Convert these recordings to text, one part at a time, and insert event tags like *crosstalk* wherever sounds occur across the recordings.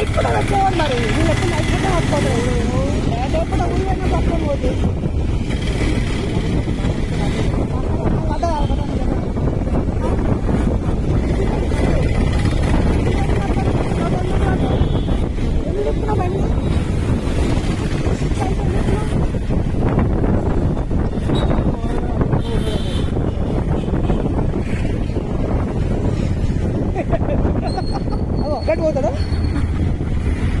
Night కూడా వచ్చేవాడు మరి నువ్వు ఎప్పుడు నైట్ కూడా వస్తాడు లేట్ అయిపోతే ఊళ్ళో పక్కన పోతే ఒక్కటి పోతాడా?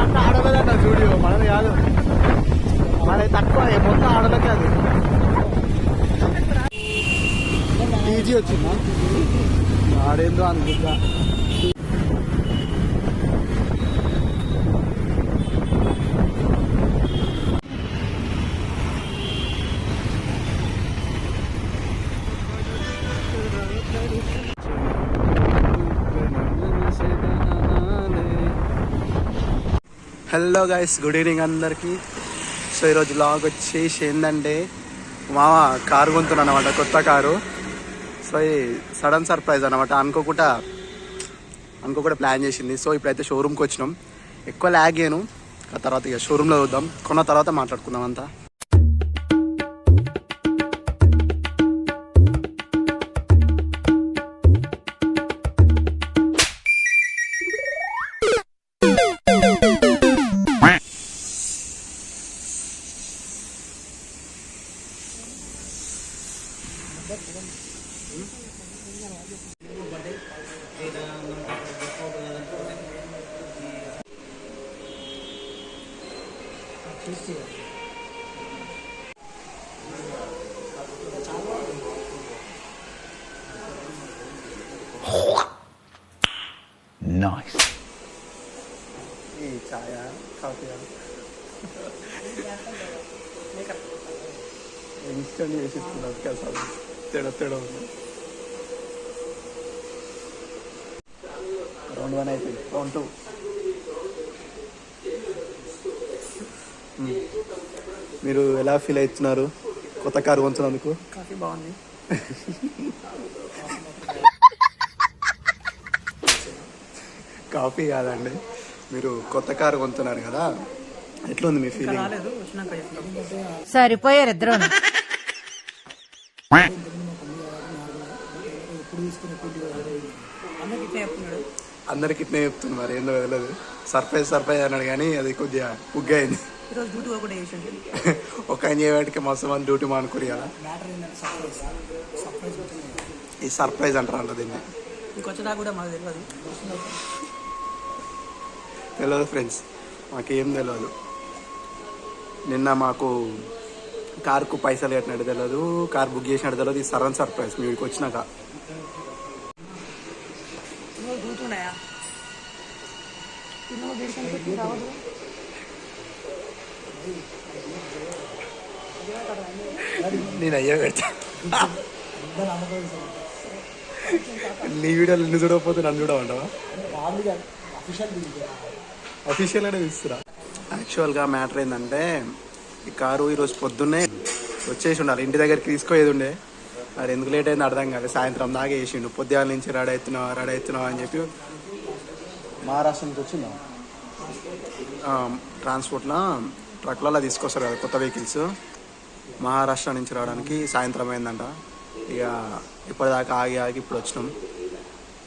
అంత ఆడలేదన్న స్టూడియో మనది కాదు మనది తక్కువ మొత్తం ఆడలే కాదు టీజీ వచ్చిందా? ఆడేందో అనుకుంటా. హలో గైస్ గుడ్ ఈవినింగ్ అందరికీ. సో ఈరోజు లాగ్ వచ్చేసి ఏంటంటే మా కారు కొంటున్నాను అనమాట కొత్త కారు. సో ఈ సడన్ సర్ప్రైజ్ అనమాట అనుకోకుండా అనుకోకుండా ప్లాన్ చేసింది. సో ఇప్పుడైతే షోరూమ్కి వచ్చినాం. ఎక్కువ ల్యాగ్ అయ్యాను ఆ తర్వాత ఇక షోరూంలో చూద్దాం. కొన్న తర్వాత మాట్లాడుకుందాం అంతా. Nice. తేడా తేడా ఉంది రౌండ్ వన్ అయిపోయింది రౌండ్ టూ మీరు ఎలా ఫీల్ అవుతున్నారు? కొత్త కారు కొంచినందుకు కాఫీ బాగుంది. *laughs* కాఫీ కాదండి మీరు కొత్త కారు కొంటున్నారు కదా ఎట్లుంది మీ ఫీలింగ్ సరిపోయారు ఇద్దరు. అందరికి ఇట్నే చెప్తుంది మరి ఏందో తెలియదు. సర్ప్రైజ్ సర్ప్రైజ్ అన్నాడు కానీ అది కొద్దిగా చేసిండు. ఒక ఆయన చేయడానికి మస్తు మంది డ్యూటీ మానుకోరు కదా ఈ సర్ప్రైజ్ అంటారు దీన్ని. ఇంక వచ్చేదాకా కూడా మాకు తెలియదు. తెలియదు ఫ్రెండ్స్ మాకేం తెలియదు నిన్న మాకు కార్కు పైసలు కట్టినట్టు తెలియదు కార్ బుక్ చేసినట్టు తెలియదు ఈ సరన్ సర్ప్రైజ్. మీ వచ్చినాక. నేను అయ్యా పెడతా. నీ వీడియోలు నిన్ను చూడకపోతే నన్ను చూడమంటావా? అఫీషియల్ అనేది తీసుకురా. యాక్చువల్గా మ్యాటర్ ఏంటంటే ఈ కారు ఈరోజు పొద్దున్నే వచ్చేసి ఉండాలి. ఇంటి దగ్గరికి తీసుకుపోయేది ఉండే. మరి ఎందుకు లేట్ అయింది అర్థం కాలేదు సాయంత్రం దాకా వేసిండు. పొద్దుగాల నుంచి రెడీ అవుతున్నావా రెడీ అవుతున్నావా అని చెప్పి మహారాష్ట్ర నుంచి వచ్చిందా? ట్రాన్స్పోర్ట్లో ట్రక్లలో తీసుకొస్తారు కదా కొత్త వెహికల్స్ మహారాష్ట్ర నుంచి రావడానికి సాయంత్రం అయిందంట. ఇక ఇప్పటిదాకా ఆగి ఆగి ఇప్పుడు వచ్చినాం.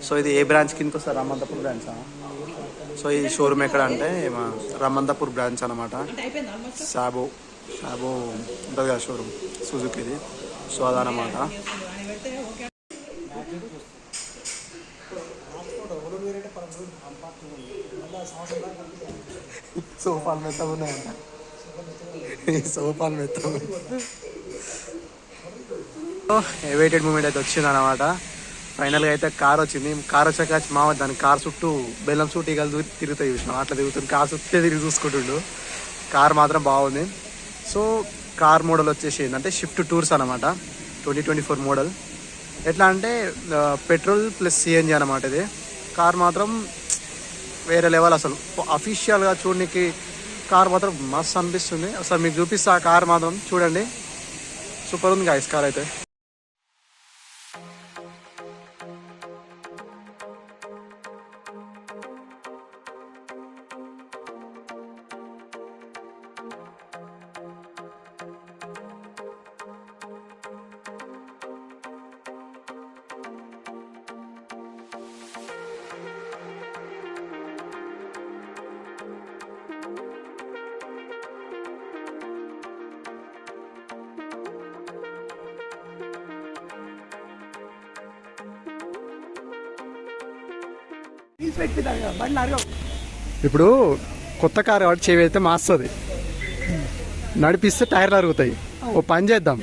సో ఇది ఏ బ్రాంచ్ కిందకి వస్తారు రామంతపురం బ్రాంచా సో ఈ షోరూమ్ ఎక్కడ అంటే మా రమంతపూర్ బ్రాంచ్ అనమాట సాబో సాబో ఉంటుంది కదా షోరూమ్ సుజుకిది. సో అదనమాట సోఫాలు మెత్తగా ఉన్నాయంట. సోఫాలు మెత్తగా వెయిటెడ్ మూమెంట్ అయితే వచ్చింది అనమాట ఫైనల్గా అయితే కార్ వచ్చింది. కార్ వచ్చాక మా దాని కార్ చుట్టూ బెల్లం చుట్టూ ఇగలు తిరుగుతాయి చూసినాం అట్లా తిరుగుతుంది. కార్ చుట్టే తిరిగి చూసుకుంటుండు. కార్ మాత్రం బాగుంది. సో కార్ మోడల్ వచ్చేసి ఏంటంటే షిఫ్ట్ టూర్స్ అనమాట ట్వంటీ ట్వంటీ ఫోర్ మోడల్ ఎట్లా అంటే పెట్రోల్ ప్లస్ సిఎన్జి అనమాట ఇది. కార్ మాత్రం వేరే లెవెల్ అసలు. అఫీషియల్గా చూడడానికి కార్ మాత్రం మస్తు అనిపిస్తుంది. అసలు మీకు చూపిస్తా. ఆ కార్ మాత్రం చూడండి. సూపర్ ఉంది గాయస్ కార్ అయితే. అరగవు. ఇప్పుడు కొత్త కారు కాబట్టి చేవి అయితే మాస్తుంది. నడిపిస్తే టైర్లు అరుగుతాయి. ఓ పని చేద్దాం.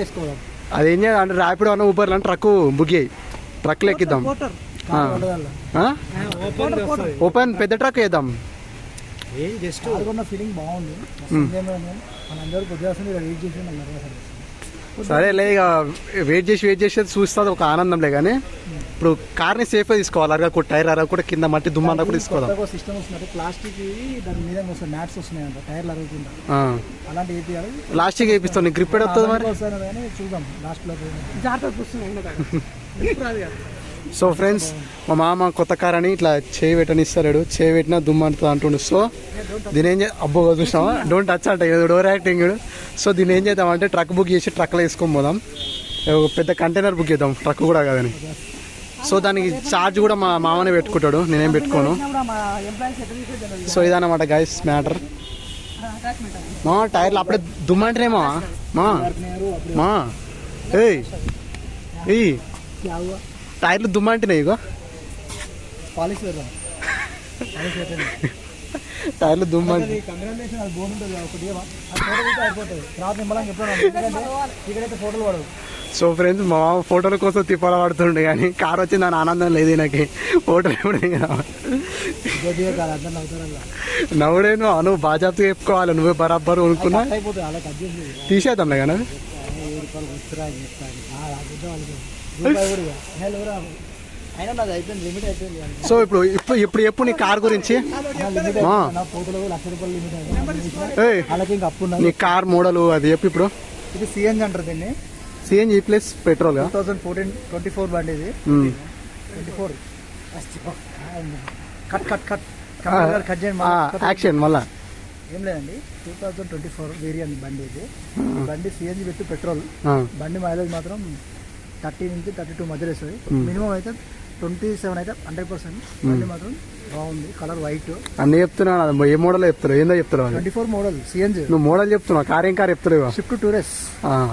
వేసుకోవాలి. అది ఏం చేయాలి? అంటే ర్యాపిడ్ అన్న ఊబర్ అని ట్రక్ బుక్ చేయి ట్రక్లు ఎక్కిద్దాం? ఓపెన్ ఓపెన్ పెద్ద ట్రక్ వేద్దాం. ఏం జస్ట్ ఆడుకున్న ఫీలింగ్ బాగుంది. మనందరూ వెయిట్ చేసి సరేలే ఇక వెయిట్ చేసి వెయిట్ చేసి చూస్తుంది ఒక ఆనందంలే కానీ ఇప్పుడు కార్ని సేఫ్గా తీసుకోవాలి అరగా కూడా టైర్ అరగా కూడా కింద మట్టి దుమ్మంతా కూడా తీసుకోదాం కొత్తగా సిస్టమ్ వస్తుంది ప్లాస్టిక్ దాని మీద వస్తాయి మ్యాట్స్ వస్తున్నాయంట టైర్లు అరుగుతుంటా ఆ. అలాంటి ఏపీఆర్ లాస్ట్కి వేపిస్తాను గ్రిప్ ఎడ వస్తుంది మరి? చూద్దాం లాస్ట్లో జాగ్రత్త వస్తున్నాయి *laughs* సో ఫ్రెండ్స్ మా మామ కొత్త కార్ అని ఇట్లా చేయి పెట్టని ఇస్తాడు చేయి పెట్టినా దుమ్మంటుంది అంటుండు. సో దీని ఏం చే అబ్బో చూసినావా? డోంట్ టచ్ అంట. డోర్ యాక్టింగ్ సో దీని ఏం చేద్దాం అంటే ట్రక్ బుక్ చేసి ట్రక్లో వేసుకొని పోదాం. ఒక పెద్ద కంటైనర్ బుక్ చేద్దాం. ట్రక్ కూడా కాదని. సో దానికి ఛార్జ్ కూడా మా మామనే పెట్టుకుంటాడు. నేనేం పెట్టుకోను. సో ఇదన్నమాట గైస్ మ్యాటర్ మా టైర్లు అప్పుడే దుమ్మంటేనేమో మా. మా. ఏయ్. ఏయ్. టైర్లు దుమ్మంటున్నాయి ఇగో పాలిష్ టైర్లు దుమ్మంట సో ఫ్రెండ్స్ మా మామ ఫోటోల కోసం తిప్పల పడుతుండే కానీ కార్ వచ్చిందని ఆనందం లేదు నాకు ఫోటోలు ఎప్పుడు నవ్వుడే నువ్వు నువ్వు బాజాప్తు చెప్పుకోవాలి నువ్వే బరాబర్ కొనుక్కున్నా తీసేద్దాంలే కానీ సో ఇప్పుడు ఇప్పుడు ఇప్పుడు ఎప్పుడు నీ కార్ గురించి. నా కార్ మోడల్ అది చెప్పు ఇప్పుడు. ఇది సిఎన్జి అంటారు దీన్ని. CNG plus petrol two thousand fourteen twenty four బండి ఇది. Twenty four cut cut cut cut చేయండి. యాక్షన్ మళ్ళా. ఏం లేదండి. Two thousand twenty four variant బండి ఇది. ఈ బండి సిఎన్జి పెట్టి పెట్రోల్. బండి మైలేజ్ మాత్రం థర్టీ నుంచి థర్టీ టూ మధ్యలో ఇస్తుంది మినిమం అయితే ట్వంటీ సెవెన్ అయితే హండ్రెడ్ పర్సెంట్. మాత్రం బాగుంది. Colour white. అన్నీ చెప్తున్నాను అది ఏ మోడల్ చెప్తారు ఏందో చెప్తారు ట్వంటీ ఫోర్ మోడల్ సిఎన్జి నువ్వు మోడల్ చెప్తున్నావు. కార్ ఏం కార్ చెప్తావు షిఫ్ట్ టూరెస్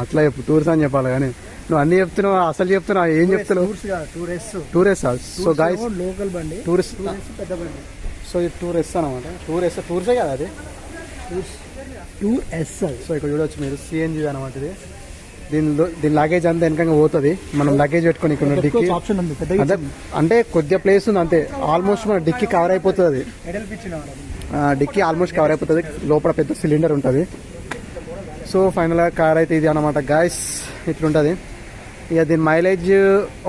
అట్లా చెప్పు. టూర్స్ అని చెప్పాలి కానీ. నువ్వు అన్ని చెప్తున్నావు అసలు చెప్తున్నావు ఏం చెప్తున్నావు? Tours tours tours so guys local బండి. టూరిస్ట్ టూరెస్ పెద్ద బండి. సో ఇది టూర్ ఎస్ అనమాట టూర్ ఎస్ టూర్సే కదా అది? టూర్ ఎస్ సో ఇక్కడ చూడవచ్చు మీరు. సిఎన్జి అనమాట ఇది. దీనిలో దీని లగేజ్ అంతా వెనకంగా పోతుంది. మనం లగేజ్ పెట్టుకొని ఇక్కడ డిక్కీ ఆప్షన్ ఉంది పెద్ద అంటే అంటే కొద్దిగా ప్లేస్ ఉంది అంతే. ఆల్మోస్ట్ మన డిక్కీ కవర్ అయిపోతుంది. డిక్కీ ఆల్మోస్ట్ కవర్ అయిపోతుంది. లోపల పెద్ద సిలిండర్ ఉంటుంది. సో ఫైనల్గా కార్ అయితే ఇది అనమాట గాయస్ ఇట్లుంటుంది. ఇక దీని మైలేజ్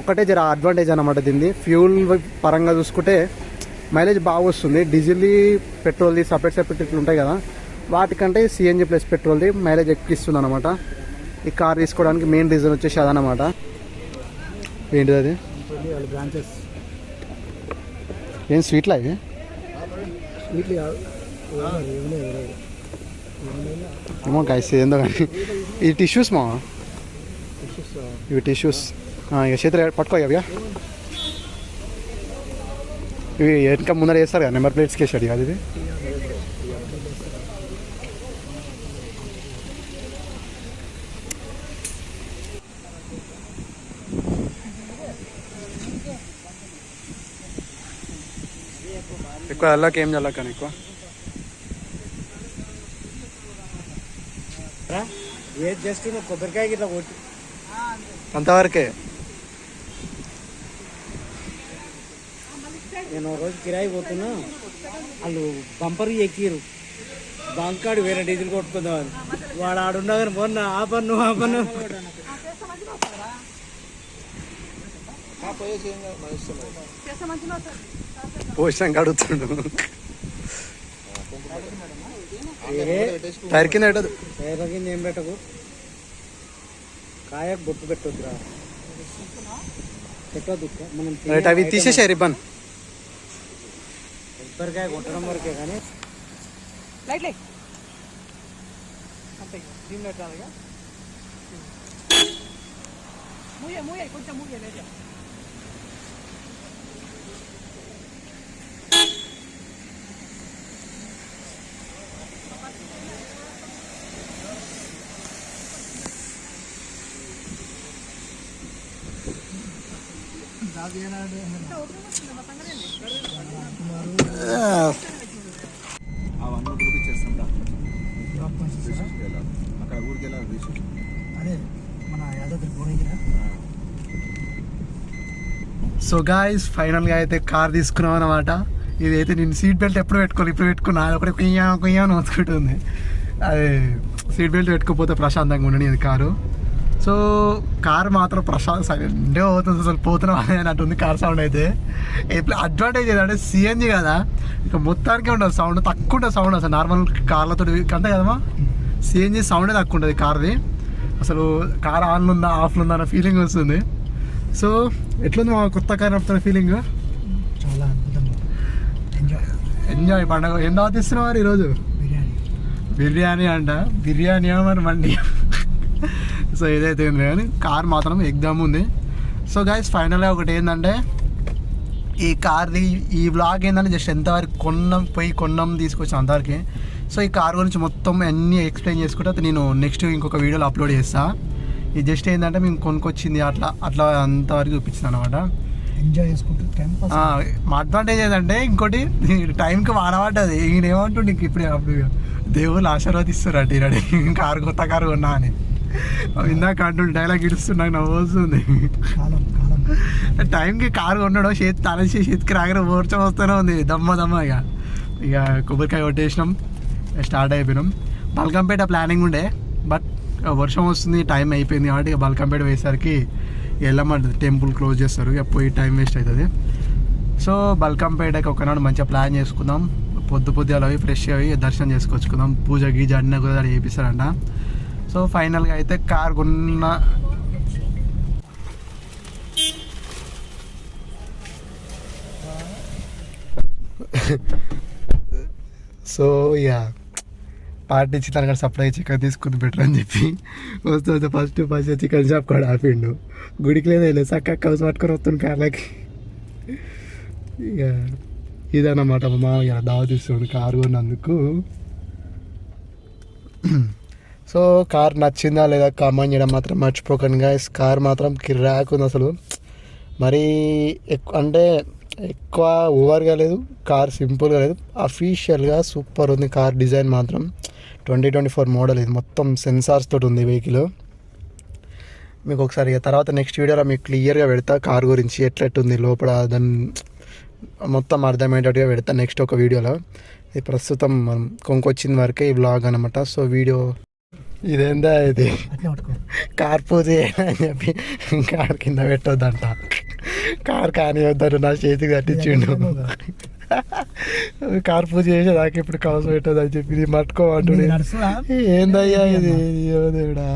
ఒకటే జర అడ్వాంటేజ్ అనమాట దీన్ని ఫ్యూల్ పరంగా చూసుకుంటే మైలేజ్ బాగా వస్తుంది. డీజిల్ పెట్రోల్ది సపరేట్ సపరేట్ ఇట్లా ఉంటాయి కదా. వాటికంటే సిఎన్జి ప్లస్ పెట్రోల్ది మైలేజ్ ఎక్కిస్తుంది అనమాట ఈ కార్ తీసుకోవడానికి మెయిన్ రీజన్ వచ్చేసి అదనమాట ఏంటిది అది? బ్రాంచెస్ ఏం స్వీట్లా ఇవి ఏమో గైస్ ఏందో కానీ. ఈ టిష్యూస్ మా ఇవి టిష్యూస్ ఇక చేతులు పట్టుకో ఇక ఇవి వెనక ముందర వేస్తారు కదా నెంబర్ ప్లేట్స్కి వేసాడు కదా ఇది. ఎక్కువ అల్లాకి ఏం చల్లకాను ఎక్కువ? ఏ జస్ట్ నువ్వు కొబ్బరికాయ కొట్టి. అంతవరకే? నేను ఒక రోజు కిరాయి పోతున్నా వాళ్ళు బంపర్ ఎక్కిరు బంకాడు వేరే డీజిల్ కొట్టుకుందామని. వాడు ఆడుండగానే మొన్న ఆ పన్ను ఆ పన్ను కడుగుతుండు ఏ టైర్ కింద పెట్టదు కింద ఏం పెట్టకు? కాయకు బొట్టు పెట్టొద్దురా. పెట్టొద్దు మనం అవి తీసేసారు రిబ్బన్. కొబ్బరికాయ కొట్టడం వరకే కానీ. లైట్ లైట్ అంతే దీన్ని పెట్టాలిగా మూయ మూయ కొంచెం మూయ లేదా అవన్నీ చూపించేస్తాం అక్కడ ఊరికి వెళ్ళాలి అదే మన యాదాద్రి భువనగిరి సో గాయస్ ఫైనల్గా అయితే కార్ తీసుకున్నాం అనమాట ఇదైతే నేను సీట్ బెల్ట్ ఎప్పుడు పెట్టుకోవాలి ఇప్పుడు పెట్టుకున్నా. అది ఒకటి కుయ్యా కుయ్యా అని అది సీట్ బెల్ట్ పెట్టుకోకపోతే ప్రశాంతంగా ఉండని ఇది కారు. సో కార్ మాత్రం ప్రశాంత్ సైలెంటే పోతుంది అసలు పోతున్నాం అని అన్నట్టుంది కార్ సౌండ్ అయితే. ఇప్పుడు అడ్వాంటేజ్ ఏంటంటే సిఎన్జి కదా. ఇక మొత్తానికే ఉండదు సౌండ్ తక్కువ ఉంటుంది సౌండ్ అసలు. నార్మల్ కార్లతో అంతే కదమ్మా. సిఎన్జి సౌండే తక్కువ ఉంటుంది కార్ది. అసలు కార్ ఆన్లో ఉందా ఆఫ్లో ఉందా అన్న ఫీలింగ్ వస్తుంది. సో ఎట్లుంది మా కొత్త కార్ నడుపుతున్న ఫీలింగ్ చాలా ఎంజాయ్ ఎంజాయ్ పండగ. ఏం దావతిస్తున్నావు ఈరోజు? బిర్యానీ. బిర్యానీ అంట. బిర్యానీ మరి మండి. సో ఏదైతే ఉంది కానీ కార్ మాత్రం ఎగ్జామ్ ఉంది. సో గైస్ ఫైనల్గా ఒకటి ఏంటంటే ఈ కార్ది ఈ బ్లాగ్ ఏంటంటే జస్ట్ ఎంతవరకు కొన్నాం పోయి కొన్నాం తీసుకొచ్చాం అంతవరకే. సో ఈ కార్ గురించి మొత్తం అన్నీ ఎక్స్ప్లెయిన్ చేసుకుంటే నేను నెక్స్ట్ ఇంకొక వీడియోలో అప్లోడ్ చేస్తా. ఇది జస్ట్ ఏంటంటే మేము కొనుక్కొచ్చింది అట్లా అట్లా అంతవరకు చూపించాను అనమాట ఎంజాయ్ చేసుకుంటూ మా అడ్వాంటేజ్ ఏంటంటే ఇంకోటి టైంకి వాడబడ్డది ఈయన ఏమంటుండే ఇప్పుడే అప్పుడు దేవుళ్ళు ఆశీర్వదిస్తారు అటు. కారు కొత్త కారు కొన్నా అని. ఇందాక అంటుండే డైలాగ్ ఇడుస్తున్నా నవ్వు వస్తుంది కాలం కాలం. టైంకి కారు కొన్నాడు చేతి తలసి చేతికి రాగానే ఓర్చం వస్తూనే ఉంది. దమ్మ దమ్మ ఇక. ఇక కొబ్బరికాయ కొట్టేసినాం స్టార్ట్ అయిపోయినాం. బల్కంపేట ప్లానింగ్ ఉండే బట్ వర్షం వస్తుంది టైం అయిపోయింది కాబట్టి ఇక బల్కంపేట వేసరికి వెళ్ళమంటుంది టెంపుల్ క్లోజ్ చేస్తారు. ఇక పోయి టైం వేస్ట్ అవుతుంది. సో బల్కంపేటకి ఒకనాడు మంచిగా ప్లాన్ చేసుకుందాం. పొద్దు పొద్దుగా అవి ఫ్రెష్ అవి దర్శనం చేసుకొచ్చుకుందాం. పూజ గీజ అన్నీ కూడా చేపిస్తారంట. సో ఫైనల్గా అయితే కార్ కొన్న సో ఇక పార్టీ ఇచ్చి తనకాడ సప్లై చికెన్ తీసుకుని బెటర్ అని చెప్పి వస్తూ వస్తే ఫస్ట్ ఫస్ట్ చికెన్ షాప్ కూడా ఆపిండు. గుడికి లేదు వెళ్ళి చక్క కౌస్ పట్టుకొని వస్తుంది కార్లకి ఇక ఇదన్నమాట మా మామ దావ దావత్ కారు కొన్నందుకు. సో కార్ నచ్చిందా లేదా కామెంట్ చేయడం మాత్రం మర్చిపోకండి గాయస్ కార్ మాత్రం కిరాక్ ఉంది అసలు. మరీ ఎక్కువ అంటే ఎక్కువ ఓవర్గా లేదు కార్ సింపుల్గా లేదు. అఫీషియల్గా సూపర్ ఉంది కార్ డిజైన్ మాత్రం. ట్వంటీ ట్వంటీ ఫోర్ మోడల్ ఇది. మొత్తం సెన్సార్స్ తోటి ఉంది వెహికల్ మీకు ఒకసారి తర్వాత నెక్స్ట్ వీడియోలో మీకు క్లియర్గా పెడతా కార్ గురించి ఎట్లెట్టుంది లోపల దాని మొత్తం అర్థమయ్యేటట్టుగా పెడతా నెక్స్ట్ ఒక వీడియోలో ఇది ప్రస్తుతం మనం కొనుక్కొచ్చిన వరకే ఈ బ్లాగ్ అనమాట సో వీడియో ఇదేందా ఇది? అట్లే పట్టుకో. కార్ పూజ చేయని చెప్పి కార్ కింద పెట్టొద్దంట. కార్ కానివద్దారు నా చేతికి కట్టించిండు కార్ పూజ చేసేదాకా ఇప్పుడు కవసం పెట్టొద్దని చెప్పి ఇది మట్టుకోమంటుండే. ఏందయ్యా ఇది? దేవుడా.